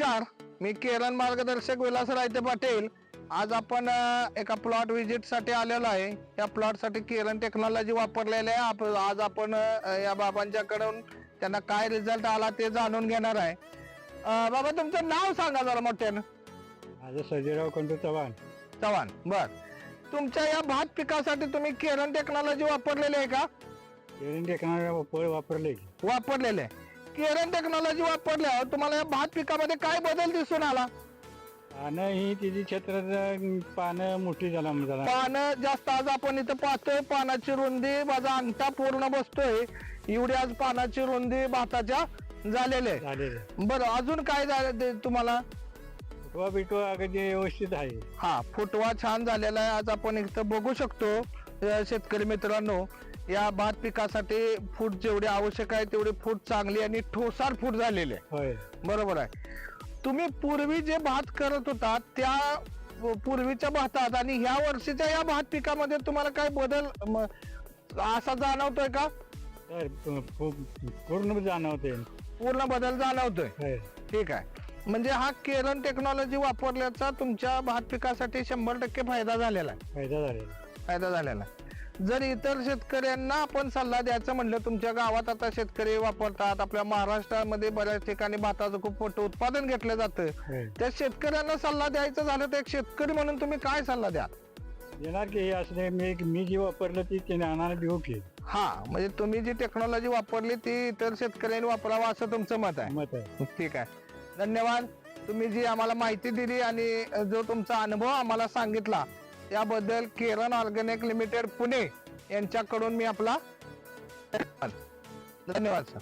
नमस्कार मी केरळ मार्गदर्शक विलास रायते पाटील. आज आपण एका प्लॉट व्हिजिटसाठी आलेलो आहे. या प्लॉटसाठी केरन टेक्नॉलॉजी वापरलेली आहे. आप- आज आपण या बाबांच्याकडून त्यांना काय रिझल्ट आला ते जाणून घेणार आहे. बाबा तुमचं नाव सांगा जरा मोठ्यानं. माझं सर्जेराव कंटू चव्हाण. चव्हाण. बर. तुमच्या या भात पिकासाठी तुम्ही केरन टेक्नॉलॉजी वापरलेली आहे का? केरन टेक्नॉलॉजी फळ वापरले वापरलेले आहे. केरन टेक्नॉलॉजी वापरल्यावर तुम्हाला या भात पिकामध्ये काय बदल दिसून आला? पानं ही तिची क्षेत्रात पानं मोठी झाला झाला पानं जास्त आज आपण इथं पाहतोय पानाची रुंदी माझा अंगठा पूर्ण बसतोय. एवढी आज पानाची रुंदी भाताच्या झालेली आहे. झालेले बरं अजून काय झालं तुम्हाला? फुटवा बिटवा अगदी व्यवस्थित आहे. हा फुटवा छान झालेला आहे. आज आपण इथं बघू शकतो अ, शेतकरी मित्रांनो. या भात पिकासाठी फूट जेवढी आवश्यक आहे तेवढी फूट चांगली आणि ठोसार फूट झालेली. आहे होय. बरोबर आहे. तुम्ही पूर्वी जे भात करत होता त्या पूर्वीच्या भातात आणि ह्या वर्षीच्या या भात पिकामध्ये तुम्हाला काय बदल म, असा जाणवतोय का? तर पू- पू- पूर्ण जाणवते पूर्ण बदल जाणवतोय. होय. ठीक आहे. म्हणजे हा केरन टेक्नॉलॉजी वापरल्याचा तुमच्या भात पिकासाठी शंभर टक्के फायदा झालेला आहे. फायदा झालेला फायदा झालेला आहे. जर इतर शेतकऱ्यांना आपण सल्ला द्यायचं म्हणलं तुमच्या गावात आता शेतकरी वापरतात. आपल्या महाराष्ट्रामध्ये बऱ्याच ठिकाणी भाताचं खूप मोठं उत्पादन घेतलं जातं. होय त्या शेतकऱ्यांना सल्ला द्यायचा झालं तर एक शेतकरी म्हणून तुम्ही काय सल्ला द्या देणार की हे असले मी मी जी वापरलं ती त्याने आणायला देऊ की. हा म्हणजे तुम्ही जी टेक्नॉलॉजी वापरली ती इतर शेतकऱ्यांनी वापरावं असं तुमचं मत आहे? मत आहे. ठीक आहे. धन्यवाद. तुम्ही जी आम्हाला माहिती दिली आणि जो तुमचा अनुभव आम्हाला सांगितला त्याबद्दल केरन ऑर्गॅनिक लिमिटेड पुणे यांच्याकडून मी आपला धन्यवाद सर.